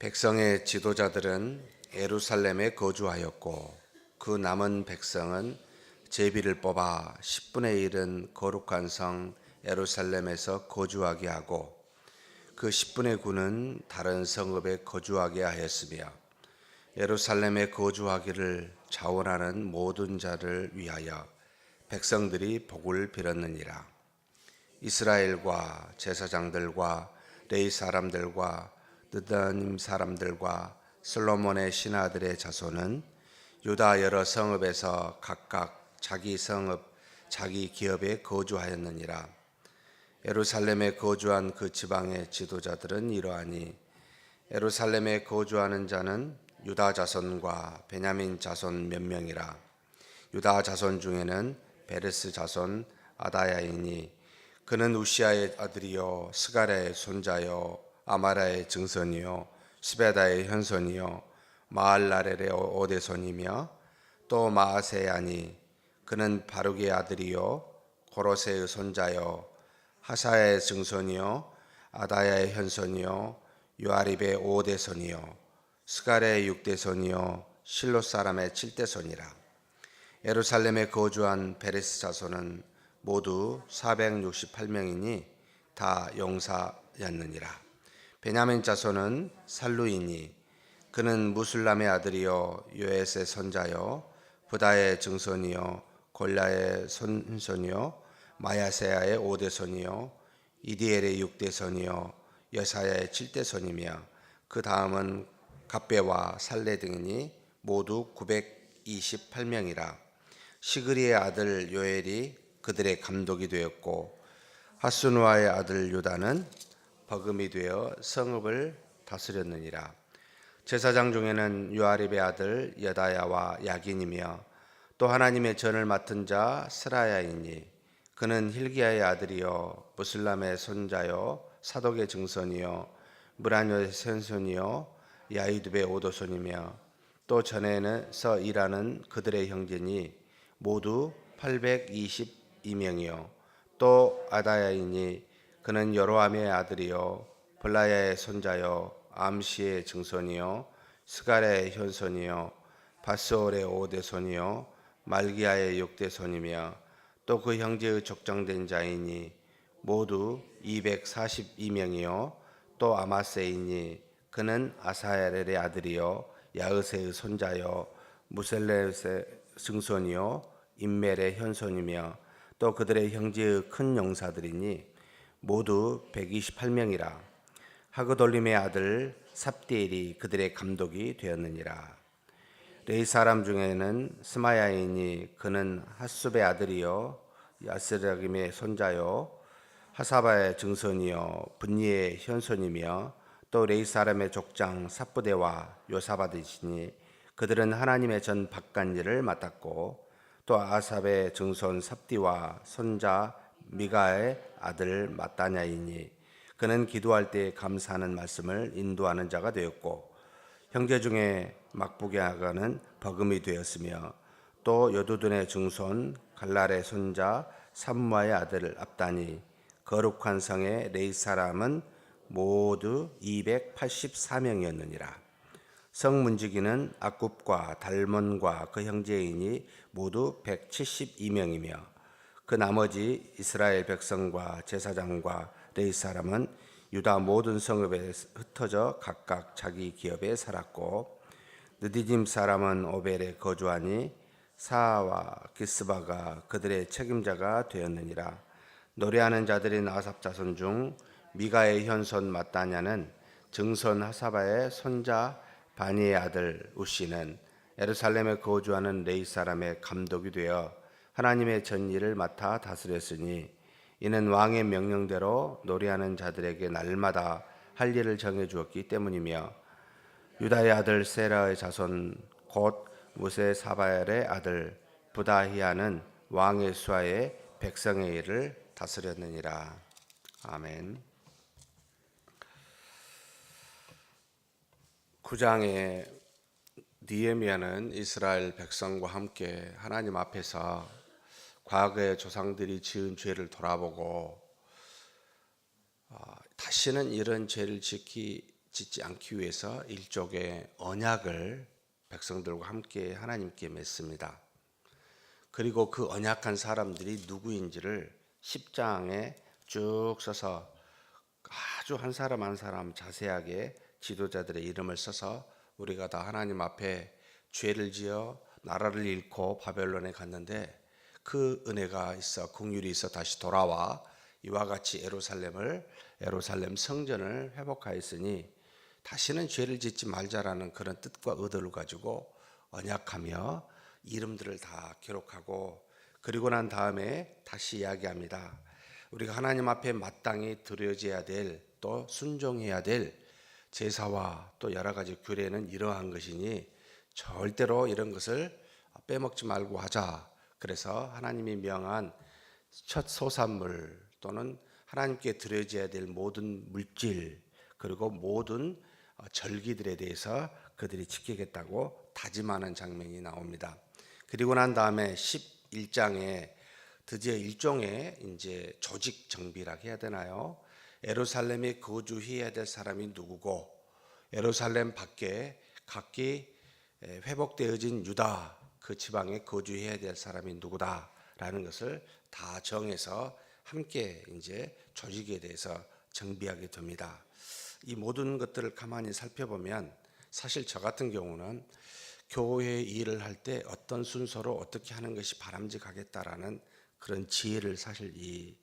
백성의 지도자들은 예루살렘에 거주하였고 그 남은 백성은 제비를 뽑아 10분의 1은 거룩한 성 예루살렘에서 거주하게 하고 그 10분의 9는 다른 성읍에 거주하게 하였으며 예루살렘에 거주하기를 자원하는 모든 자를 위하여 백성들이 복을 빌었느니라. 이스라엘과 제사장들과 레이 사람들과 느다님 사람들과 솔로몬의 신하들의 자손은 유다 여러 성읍에서 각각 자기 성읍 자기 기업에 거주하였느니라. 예루살렘에 거주한 그 지방의 지도자들은 이러하니 예루살렘에 거주하는 자는 유다 자손과 베냐민 자손 몇 명이라. 유다 자손 중에는 베레스 자손 아다야이니 그는 우시아의 아들이요 스가랴의 손자요 아마라의 증손이요 스베다의 현손이요 마알라렐의 오대손이며 또 마아세야니 그는 바룩의 아들이요 고로세의 손자요 하사의 증손이요 아다야의 현손이요 요아립의 오대손이요 스가랴의 육대손이요 실로 사람의 칠대손이라 예루살렘에 거주한 베레스 자손은 모두 468명이니 다 용사였느니라. 베냐민 자손은 살루이니 그는 무술람의 아들이요 요에스의 손자요 부다의 증손이요 골라의 손손이요 마야세야의 오대손이요 이디엘의 육대손이요 여사야의 칠대손이며 그 다음은 갑배와 살레 등이니 모두 928명이라. 시그리의 아들 요엘이 그들의 감독이 되었고 하스누아의 아들 유다는 버금이 되어 성읍을 다스렸느니라. 제사장 중에는 요아립의 아들 여다야와 야긴이며 또 하나님의 전을 맡은 자 스라야이니 그는 힐기야의 아들이요 무슬람의 손자요 사독의 증손이요 무라뇨의 sen손이요 야이두의 오도손이며 또 전에서 일하는 그들의 형제니 모두 822명이요 또 아다야이니 그는 여로함의 아들이요 블라야의 손자요 암시의 증손이요 스가랴의 현손이요 바스올의 오대손이요 말기야의 육대손이며 또 그 형제의 족정된 자이니 모두 242명이요 또 아마세이니 그는 아사엘의 아들이요 야으세의 손자요 무셀레의 증손이요 인멜의 현손이며 또 그들의 형제의 큰 용사들이니 모두 128명이라 하그돌림의 아들 삽디엘이 그들의 감독이 되었느니라. 레이 사람 중에는 스마야이니 그는 핫숲의 아들이요 야스라김의 손자요 하사바의 증손이요 분리의 현손이며 또 레이 사람의 족장 삽부대와 요사바드시니 그들은 하나님의 전 박간일을 맡았고 또 아삽의 증손 삽디와 손자 미가의 아들 마따냐이니 그는 기도할 때 감사하는 말씀을 인도하는 자가 되었고 형제 중에 막부게 아가는 버금이 되었으며 또 여두둔의 증손 갈랄의 손자 삼무아의 아들 압다니 거룩한 성의 레이 사람은 모두 284명이었느니라. 성 문지기는 악굽과 달몬과 그 형제인이 모두 172명이며 그 나머지 이스라엘 백성과 제사장과 레이 사람은 유다 모든 성읍에 흩어져 각각 자기 기업에 살았고 느디짐 사람은 오벨에 거주하니 사와 기스바가 그들의 책임자가 되었느니라. 노래하는 자들인 아삽 자손 중 미가의 현손 마따냐는 증손 하사바의 손자 바니의 아들 우시는 예루살렘에 거주하는 레이 사람의 감독이 되어 하나님의 전일을 맡아 다스렸으니 이는 왕의 명령대로 노래하는 자들에게 날마다 할 일을 정해 주었기 때문이며 유다의 아들 세라의 자손 곧 무세 사바엘의 아들 부다히아는 왕의 수하에 백성의 일을 다스렸느니라. 아멘. 9장에 니에미아는 이스라엘 백성과 함께 하나님 앞에서 과거의 조상들이 지은 죄를 돌아보고 어, 다시는 이런 죄를 지키 짓지 않기 위해서 일종의 언약을 백성들과 함께 하나님께 맺습니다. 그리고 그 언약한 사람들이 누구인지를 10장에 쭉 써서 아주 한 사람 한 사람 자세하게 지도자들의 이름을 써서 우리가 다 하나님 앞에 죄를 지어 나라를 잃고 바벨론에 갔는데 그 은혜가 있어 긍휼이 있어 다시 돌아와 이와 같이 예루살렘을 예루살렘 성전을 회복하였으니 다시는 죄를 짓지 말자라는 그런 뜻과 의도를 가지고 언약하며 이름들을 다 기록하고 그리고 난 다음에 다시 이야기합니다. 우리가 하나님 앞에 마땅히 드려져야 될 또 순종해야 될 제사와 또 여러 가지 규례는 이러한 것이니 절대로 이런 것을 빼먹지 말고 하자. 그래서 하나님이 명한 첫 소산물 또는 하나님께 드려져야 될 모든 물질 그리고 모든 어, 절기들에 대해서 그들이 지키겠다고 다짐하는 장면이 나옵니다. 그리고 난 다음에 11장에 드디어 일종의 이제 조직 정비라 해야 되나요? 예루살렘에 거주해야 될 사람이 누구고 예루살렘 밖에 각기 회복되어진 유다 그 지방에 거주해야 될 사람이 누구다라는 것을 다 정해서 함께 이제 조직에 대해서 정비하게 됩니다. 이 모든 것들을 가만히 살펴보면 사실 저 같은 경우는 교회 일을 할 때 어떤 순서로 어떻게 하는 것이 바람직하겠다라는 그런 지혜를 사실 이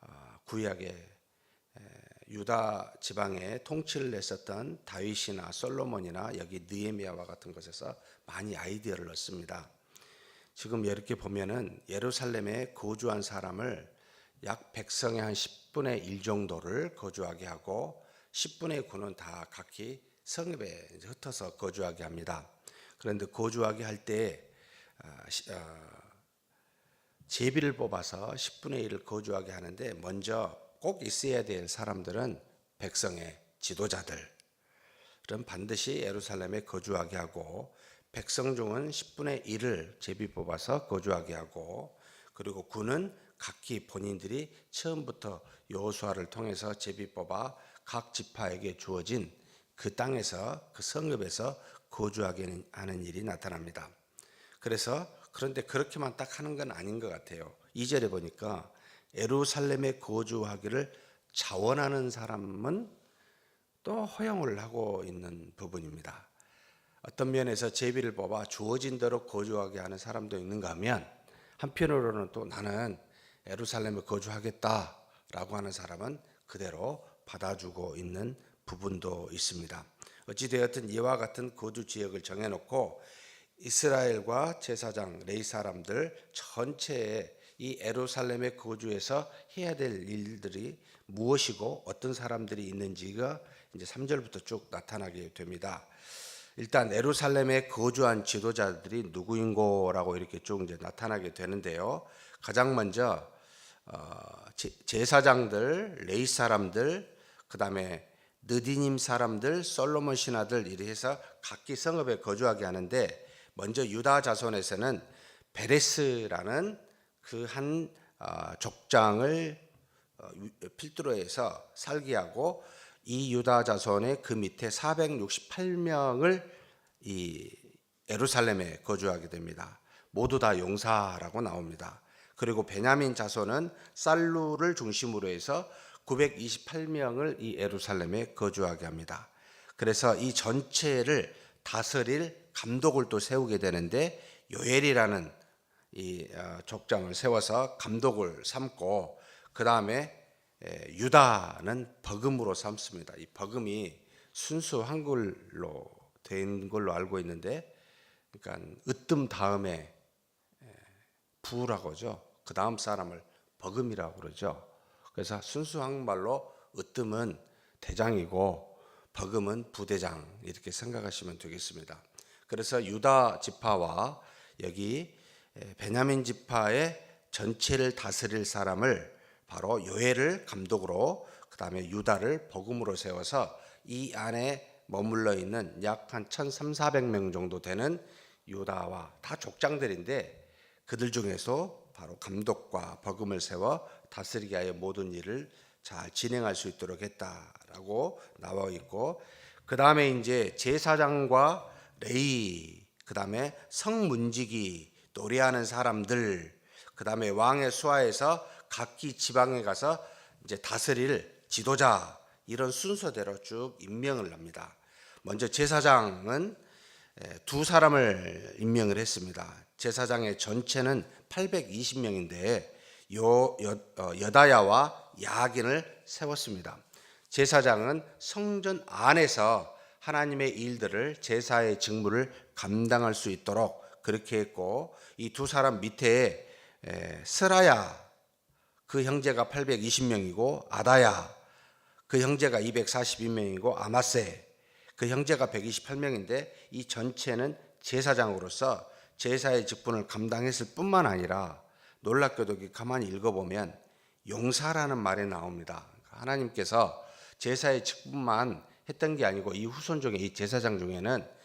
어, 구약의 유다 지방에 통치를 했었던 다윗이나 솔로몬이나 여기 느헤미야와 같은 것에서 많이 아이디어를 얻습니다. 지금 이렇게 보면은 예루살렘에 거주한 사람을 약 백성의 한 10분의 1 정도를 거주하게 하고 10분의 9는 다 각기 성읍에 흩어서 거주하게 합니다. 그런데 거주하게 할때 아, 어, 제비를 뽑아서 10분의 1을 거주하게 하는데 먼저 꼭 있어야 될 사람들은 백성의 지도자들은 반드시 예루살렘에 거주하게 하고 백성 중은 10분의 1을 제비 뽑아서 거주하게 하고 그리고 군은 각기 본인들이 처음부터 여호수아를 통해서 제비 뽑아 각 지파에게 주어진 그 땅에서 그 성읍에서 거주하게 하는 일이 나타납니다. 그래서 그런데 그렇게만 딱 하는 건 아닌 것 같아요. 2절에 보니까 예루살렘에 거주하기를 자원하는 사람은 또 허용을 하고 있는 부분입니다. 어떤 면에서 제비를 뽑아 주어진 대로 거주하게 하는 사람도 있는가 하면 한편으로는 또 나는 예루살렘에 거주하겠다라고 하는 사람은 그대로 받아주고 있는 부분도 있습니다. 어찌되었든 이와 같은 거주 지역을 정해놓고 이스라엘과 제사장 레이 사람들 전체에 이 에루살렘의 거주에서 해야 될 일들이 무엇이고 어떤 사람들이 있는지가 이제 3절부터 쭉 나타나게 됩니다. 일단 에루살렘에 거주한 지도자들이 누구인고라고 이렇게 쭉 이제 나타나게 되는데요. 가장 먼저 어, 제사장들, 레이 사람들, 그 다음에 느디님 사람들, 솔로몬 신하들 이래서 각기 성읍에 거주하게 하는데 먼저 유다 자손에서는 베레스라는 그한 어, 족장을 어, 필두로 해서 살게 하고 이 유다 자손의 그 밑에 468명을 이 예루살렘에 거주하게 됩니다. 모두 다 용사라고 나옵니다. 그리고 베냐민 자손은 살루를 중심으로 해서 928명을 이 예루살렘에 거주하게 합니다. 그래서 이 전체를 다스릴 감독을 또 세우게 되는데 요엘이라는 이 어, 족장을 세워서 감독을 삼고 그 다음에 유다는 버금으로 삼습니다. 이 버금이 순수 한글로 된 걸로 알고 있는데, 그러니까 으뜸 다음에 부라고 하죠. 그 다음 사람을 버금이라고 그러죠. 그래서 순수 한국말로 으뜸은 대장이고 버금은 부대장 이렇게 생각하시면 되겠습니다. 그래서 유다 지파와 여기 베냐민 지파의 전체를 다스릴 사람을 바로 요엘을 감독으로 그다음에 유다를 복음으로 세워서 이 안에 머물러 있는 약 한 1,300명 정도 되는 유다와 다 족장들인데 그들 중에서 바로 감독과 버금을 세워 다스리게 하여 모든 일을 잘 진행할 수 있도록 했다라고 나와 있고 그 다음에 이제 제사장과 레이, 그 다음에 성문지기, 노래하는 사람들, 그 다음에 왕의 수하에서 각기 지방에 가서 이제 다스릴 지도자 이런 순서대로 쭉 임명을 합니다. 먼저 제사장은 에, 두 사람을 임명을 했습니다. 제사장의 전체는 820명인데 요 여, 어, 여다야와 야긴을 세웠습니다. 제사장은 성전 안에서 하나님의 일들을 제사의 직무를 감당할 수 있도록 그렇게 했고 이 두 사람 밑에 에, 스라야 그 형제가 820명이고 아다야 그 형제가 242명이고 아마세 그 형제가 128명인데 이 전체는 제사장으로서 제사의 직분을 감당했을 뿐만 아니라 놀랍게도 가만히 읽어보면 용사라는 말이 나옵니다. 하나님께서 제사의 직분만 했던 게 아니고 이 후손 중에 이 제사장 중에는 어,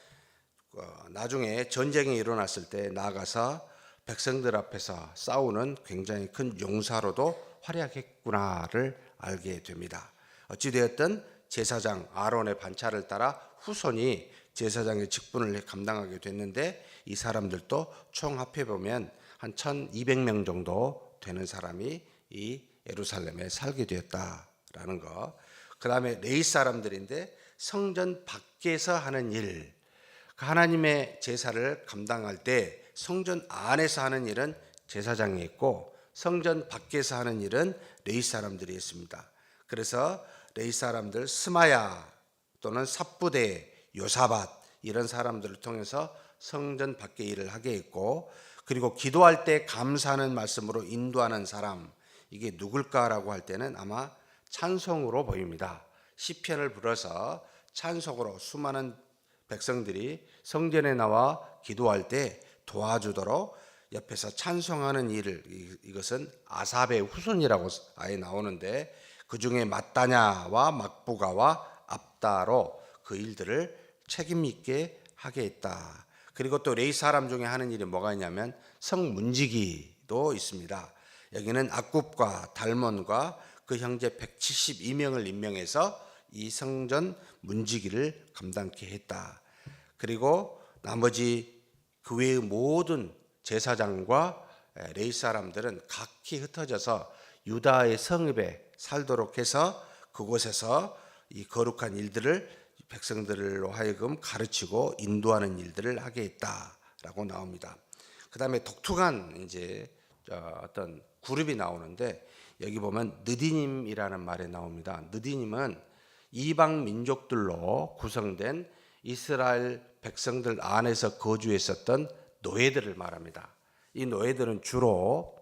나중에 전쟁이 일어났을 때 나가서 백성들 앞에서 싸우는 굉장히 큰 용사로도 활약했구나를 알게 됩니다. 어찌되었든 제사장 아론의 반차를 따라 후손이 제사장의 직분을 감당하게 됐는데 이 사람들도 총 합해 보면 한 1,200명 정도 되는 사람이 이 예루살렘에 살게 되었다라는 거. 그다음에 레이 사람들인데 성전 밖에서 하는 일. 그 하나님의 제사를 감당할 때 성전 안에서 하는 일은 제사장이 했고 성전 밖에서 하는 일은 레이 사람들이 했습니다. 그래서 레이 사람들 스마야 또는 삽부대, 요사밭 이런 사람들을 통해서 성전 밖에 일을 하게 했고 그리고 기도할 때 감사하는 말씀으로 인도하는 사람 이게 누굴까라고 할 때는 아마 찬송으로 보입니다. 시편을 불어서 찬송으로 수많은 백성들이 성전에 나와 기도할 때 도와주도록 옆에서 찬송하는 일을 이- 이것은 아삽의 후손이라고 아예 나오는데 그 중에 마따냐와 막부가와 압다로 그 일들을 책임 있게 하게 했다. 그리고 또 레이 사람 중에 하는 일이 뭐가 있냐면 성문지기도 있습니다. 여기는 악굽과 달몬과 그 형제 172명을 임명해서 이 성전 문지기를 감당케 했다. 그리고 나머지 그 외의 모든 제사장과 레이 사람들은 각기 흩어져서 유다의 성읍에 살도록 해서 그곳에서 이 거룩한 일들을 백성들로 하여금 가르치고 인도하는 일들을 하게 했다라고 나옵니다. 그다음에 독특한 이제 어, 어떤 그룹이 나오는데 여기 보면 느디님이라는 말이 나옵니다. 느디님은 이방 민족들로 구성된 이스라엘 백성들 안에서 거주했었던 노예들을 말합니다. 이 노예들은 주로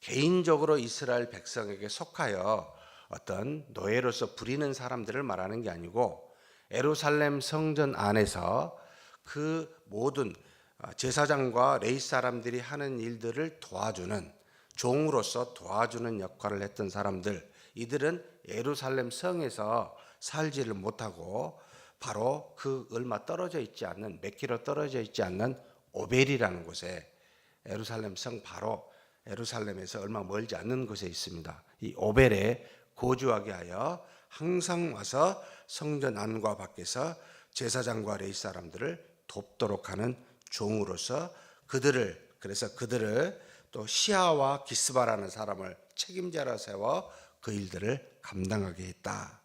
개인적으로 이스라엘 백성에게 속하여 어떤 노예로서 부리는 사람들을 말하는 게 아니고 에루살렘 성전 안에서 그 모든 어, 제사장과 레이 사람들이 하는 일들을 도와주는 종으로서 도와주는 역할을 했던 사람들 이들은 예루살렘 성에서 살지를 못하고 바로 그 얼마 떨어져 있지 않는 몇 킬로 떨어져 있지 않는 오벨이라는 곳에 예루살렘 성 바로 예루살렘에서 얼마 멀지 않는 곳에 있습니다. 이 오벨에 거주하게 하여 항상 와서 성전 안과 밖에서 제사장과 레이 사람들을 돕도록 하는 종으로서 그들을 그래서 그들을 또 시아와 기스바라는 사람을 책임자로 세워 그 일들을 감당하게 했다.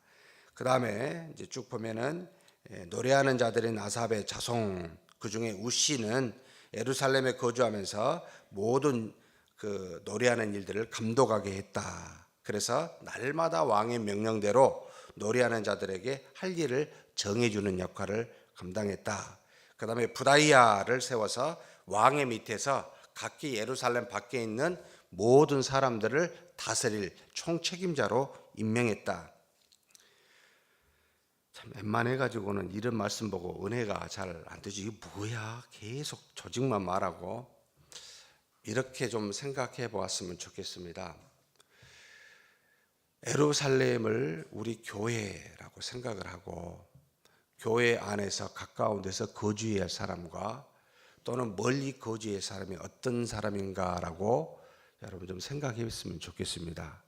그 다음에 이제 쭉 보면은 예, 노래하는 자들인 아삽의 자송 그 중에 우시는 예루살렘에 거주하면서 모든 그 노래하는 일들을 감독하게 했다. 그래서 날마다 왕의 명령대로 노래하는 자들에게 할 일을 정해주는 역할을 감당했다. 그 다음에 부다이아를 세워서 왕의 밑에서 각기 예루살렘 밖에 있는 모든 사람들을 다스릴 총책임자로 임명했다. 참 웬만해 가지고는 이런 말씀 보고 은혜가 잘 안 되지. 이게 뭐야? 계속 조직만 말하고 이렇게 좀 생각해 보았으면 좋겠습니다. 에루살렘을 우리 교회라고 생각을 하고 교회 안에서 가까운 데서 거주해야 할 사람과 또는 멀리 거주해야 할 사람이 어떤 사람인가라고 여러분 좀 생각해 봤으면 좋겠습니다.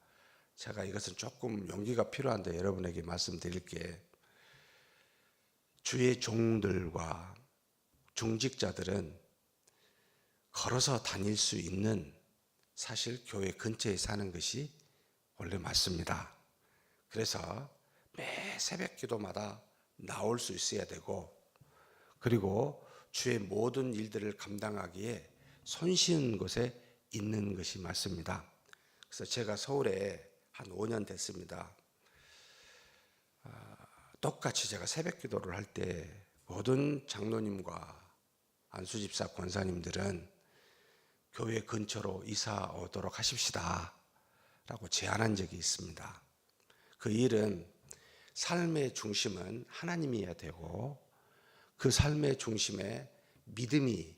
제가 이것은 조금 용기가 필요한데 여러분에게 말씀드릴게. 주의 종들과 중직자들은 걸어서 다닐 수 있는 사실 교회 근처에 사는 것이 원래 맞습니다. 그래서 매 새벽 기도마다 나올 수 있어야 되고 그리고 주의 모든 일들을 감당하기에 손쉬운 곳에 있는 것이 맞습니다. 그래서 제가 서울에 한 5년 됐습니다. 아, 똑같이 제가 새벽 기도를 할 때 모든 장로님과 안수집사 권사님들은 교회 근처로 이사 오도록 하십시다. 라고 제안한 적이 있습니다. 그 일은 삶의 중심은 하나님이어야 되고 그 삶의 중심에 믿음이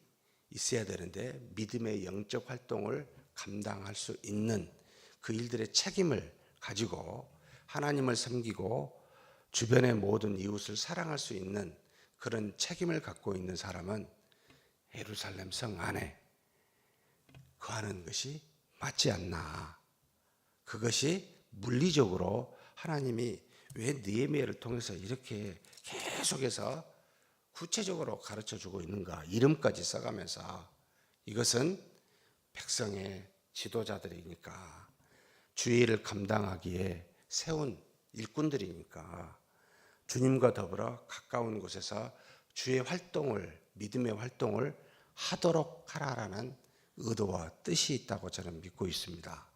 있어야 되는데 믿음의 영적 활동을 감당할 수 있는 그 일들의 책임을 가지고 하나님을 섬기고 주변의 모든 이웃을 사랑할 수 있는 그런 책임을 갖고 있는 사람은 예루살렘 성 안에 거하는 것이 맞지 않나. 그것이 물리적으로 하나님이 왜 느헤미야를 통해서 이렇게 계속해서 구체적으로 가르쳐 주고 있는가 이름까지 써가면서 이것은 백성의 지도자들이니까 주의를 감당하기에 세운 일꾼들이니까 주님과 더불어 가까운 곳에서 주의 활동을 믿음의 활동을 하도록 하라라는 의도와 뜻이 있다고 저는 믿고 있습니다.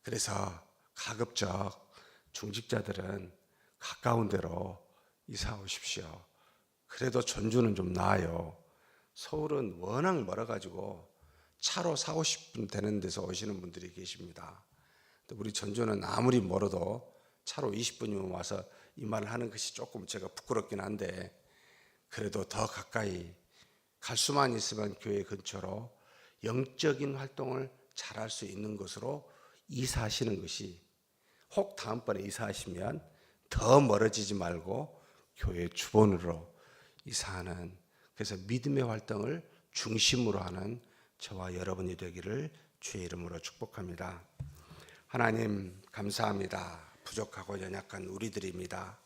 그래서 가급적 중직자들은 가까운 데로 이사 오십시오. 그래도 전주는 좀 나아요. 서울은 워낙 멀어가지고 차로 4, 50분 되는 데서 오시는 분들이 계십니다. 우리 전주는 아무리 멀어도 차로 20분이면 와서 이 말을 하는 것이 조금 제가 부끄럽긴 한데 그래도 더 가까이 갈 수만 있으면 교회 근처로 영적인 활동을 잘할 수 있는 곳으로 이사하시는 것이 혹 다음번에 이사하시면 더 멀어지지 말고 교회 주본으로 이사하는 그래서 믿음의 활동을 중심으로 하는 저와 여러분이 되기를 주의 이름으로 축복합니다. 하나님 감사합니다. 부족하고 연약한 우리들입니다.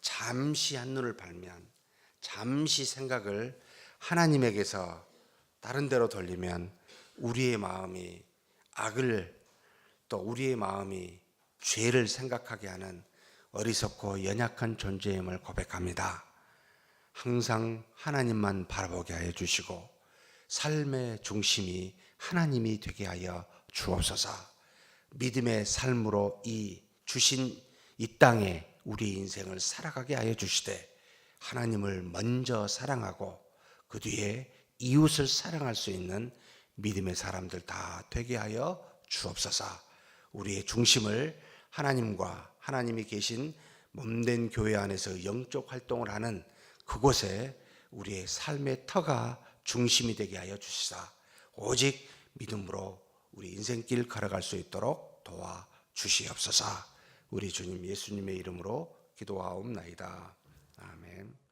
잠시 한눈을 팔면 잠시 생각을 하나님에게서 다른 데로 돌리면 우리의 마음이 악을 또 우리의 마음이 죄를 생각하게 하는 어리석고 연약한 존재임을 고백합니다. 항상 하나님만 바라보게 하여 주시고 삶의 중심이 하나님이 되게 하여 주옵소서. 믿음의 삶으로 이 주신 이 땅에 우리 인생을 살아가게 하여 주시되 하나님을 먼저 사랑하고 그 뒤에 이웃을 사랑할 수 있는 믿음의 사람들 다 되게 하여 주옵소서. 우리의 중심을 하나님과 하나님이 계신 몸된 교회 안에서 영적 활동을 하는 그곳에 우리의 삶의 터가 중심이 되게 하여 주시사 오직 믿음으로 우리 인생길 걸어갈 수 있도록 도와 주시옵소서. 우리 주님 예수님의 이름으로 기도하옵나이다. 아멘.